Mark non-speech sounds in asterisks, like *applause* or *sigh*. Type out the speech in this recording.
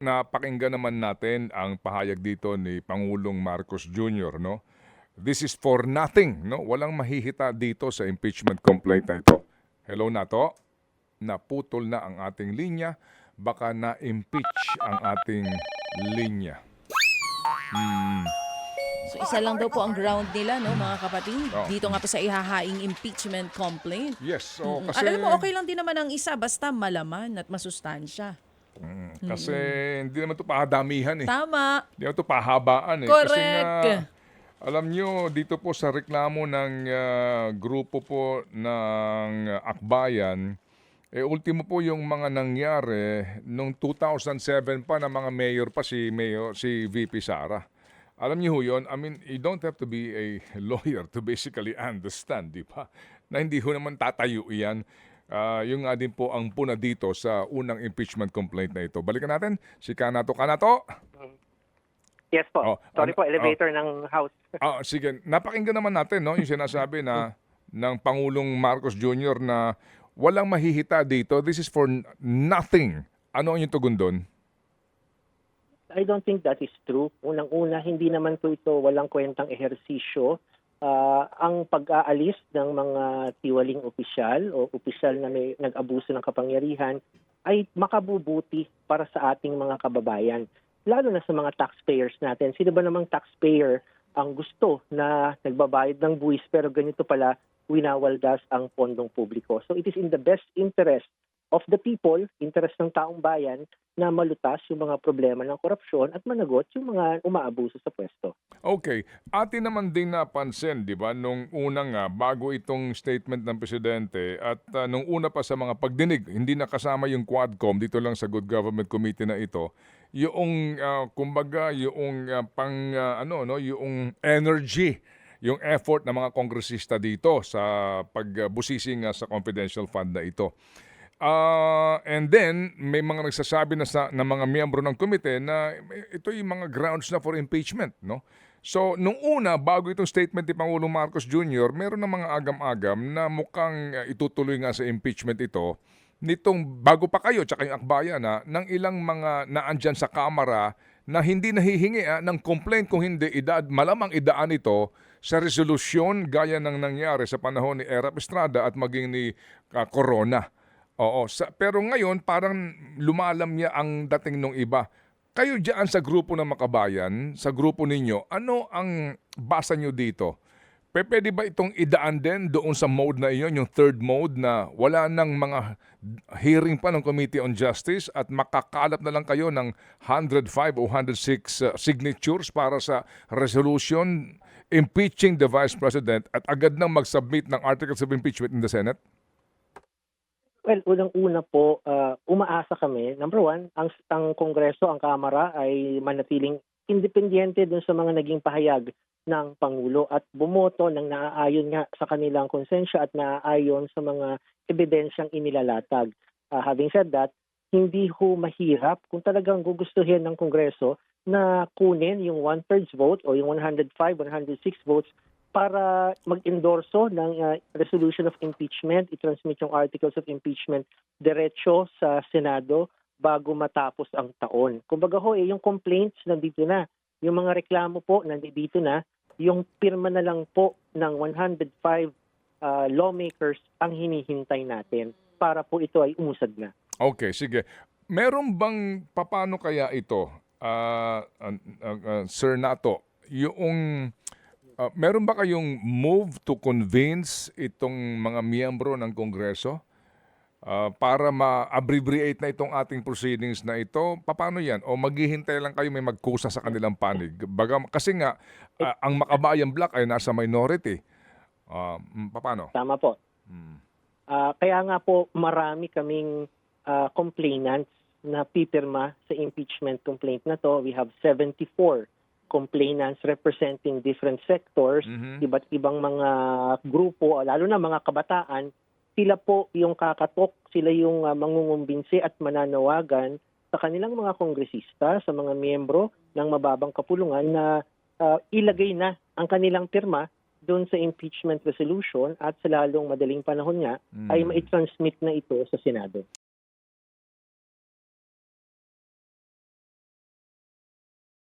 napakinggan naman natin ang pahayag dito ni Pangulong Marcos Jr., no? This is for nothing, no? Walang mahihita dito sa impeachment complaint na ito. Hello Nato, naputol na ang ating linya, baka na-impeach ang ating linya. Hmm. So isa lang daw po ang ground nila, no, mga kapatid? Oo. Dito nga po sa ihahaing impeachment complaint. Yes, so kasi... Alam mo, okay lang din naman ang isa, basta malaman at masustansya. Mm, kasi hindi naman ito pahadamihan eh. Tama. Hindi naman ito pahabaan eh. Kasi Correct. nga, alam nyo, dito po sa reklamo ng ah, grupo po ng ah, Akbayan, eh ultimo po yung mga nangyari nung 2007 pa na mga mayor pa si mayor si VP Sara. Alam niyo ho yun, I mean, you don't have to be a *laughs* lawyer to basically understand, di ba? Na hindi ho naman tatayo yan. Ah, yung nga din po ang puna dito sa unang impeachment complaint na ito. Balikan natin si Kanato. Kanato! Yes po. Oh, Sorry ano- po, elevator ng house. *laughs* Ah, sige, napakinggan naman natin no, yung sinasabi na ng Pangulong Marcos Jr. na walang mahihita dito. This is for nothing. Ano ang yung tugon doon? I don't think that is true. Unang-una, hindi naman po ito walang kwentang ehersisyo. Ah, ang pag-aalis ng mga tiwaling opisyal o opisyal na may nag-abuso ng kapangyarihan ay makabubuti para sa ating mga kababayan. Lalo na sa mga taxpayers natin. Sino ba namang taxpayer ang gusto na nagbabayad ng buwis pero ganito pala winawaldas ang pondong publiko. So it is in the best interest of the people, interest ng taong bayan, na malutas yung mga problema ng korupsyon at managot yung mga umaabuso sa pwesto. Okay, atin naman din napansin, di ba, nung unang nga, bago itong statement ng Presidente at ah, nung una pa sa mga pagdinig, hindi nakasama yung Quadcom dito lang sa Good Government Committee na ito, yung, ah, kumbaga, yung ah, pang, ah, ano, no, yung energy, yung effort ng mga kongresista dito sa pagbusisi nga sa confidential fund na ito. Ah, and then may mga nagsasabi na sa ng mga miyembro ng komite na ito yung mga grounds na for impeachment, no? So, nung una, bago itong statement ni Pangulong Marcos Jr., meron na mga agam-agam na mukhang uh, itutuloy nga sa impeachment ito nitong bago pa kayo, tsaka yung akbayan na, ng ilang mga naandyan sa Kamara na hindi nahihingi ah, ng complaint kung hindi idad, malamang idaan ito sa resolusyon gaya ng nangyari sa panahon ni Erap Estrada at maging ni ah, Corona. Oo, sa, pero ngayon parang lumalam niya ang dating nung iba. Kayo diyan sa grupo ng makabayan, sa grupo ninyo, ano ang basa nyo dito? Pwede ba itong idaan din doon sa mode na iyon, yung third mode na wala nang mga hearing pa ng Committee on Justice at makakalap na lang kayo ng 105 o 106 uh, signatures para sa resolution impeaching the Vice President at agad nang mag-submit ng articles of impeachment in the Senate? Well, unang-una po, ah, umaasa kami, number one, ang, ang Kongreso, ang Kamara ay manatiling independyente dun sa mga naging pahayag ng Pangulo at bumoto ng naaayon nga sa kanilang konsensya at naaayon sa mga ebidensyang inilalatag. Ah, having said that, hindi ho mahirap kung talagang gugustuhin ng Kongreso na kunin yung one-thirds vote o yung 105, 106 votes para mag-endorso ng uh, resolution of impeachment, i-transmit yung articles of impeachment diretso sa Senado bago matapos ang taon. Kumbaga ho, eh, yung complaints nandito na. Yung mga reklamo po nandito na. Yung pirma na lang po ng 105 uh, lawmakers ang hinihintay natin para po ito ay umusad na. Okay, sige. Meron bang papano kaya ito, ah, ah, ah, ah, Sir Nato, yung ah, meron ba kayong move to convince itong mga miyembro ng Kongreso ah, para ma-abbreviate na itong ating proceedings na ito? Paano yan? O maghihintay lang kayo may magkusa sa kanilang panig? Baga, kasi nga, ah, ang makabayang black ay nasa minority. Mm, paano? Tama po. Mm. Ah, kaya nga po marami kaming ah, complainants na pipirma sa impeachment complaint na to. We have 74 complainants representing different sectors, Mhm. iba't ibang mga grupo, lalo na mga kabataan. Sila po yung kakatok, sila yung ah, mangungumbinsi at mananawagan sa kanilang mga kongresista, sa mga miyembro ng mababang kapulungan na ah, ilagay na ang kanilang pirma doon sa impeachment resolution at sa lalong madaling panahon nga Mm. ay mai-transmit na ito sa Senado.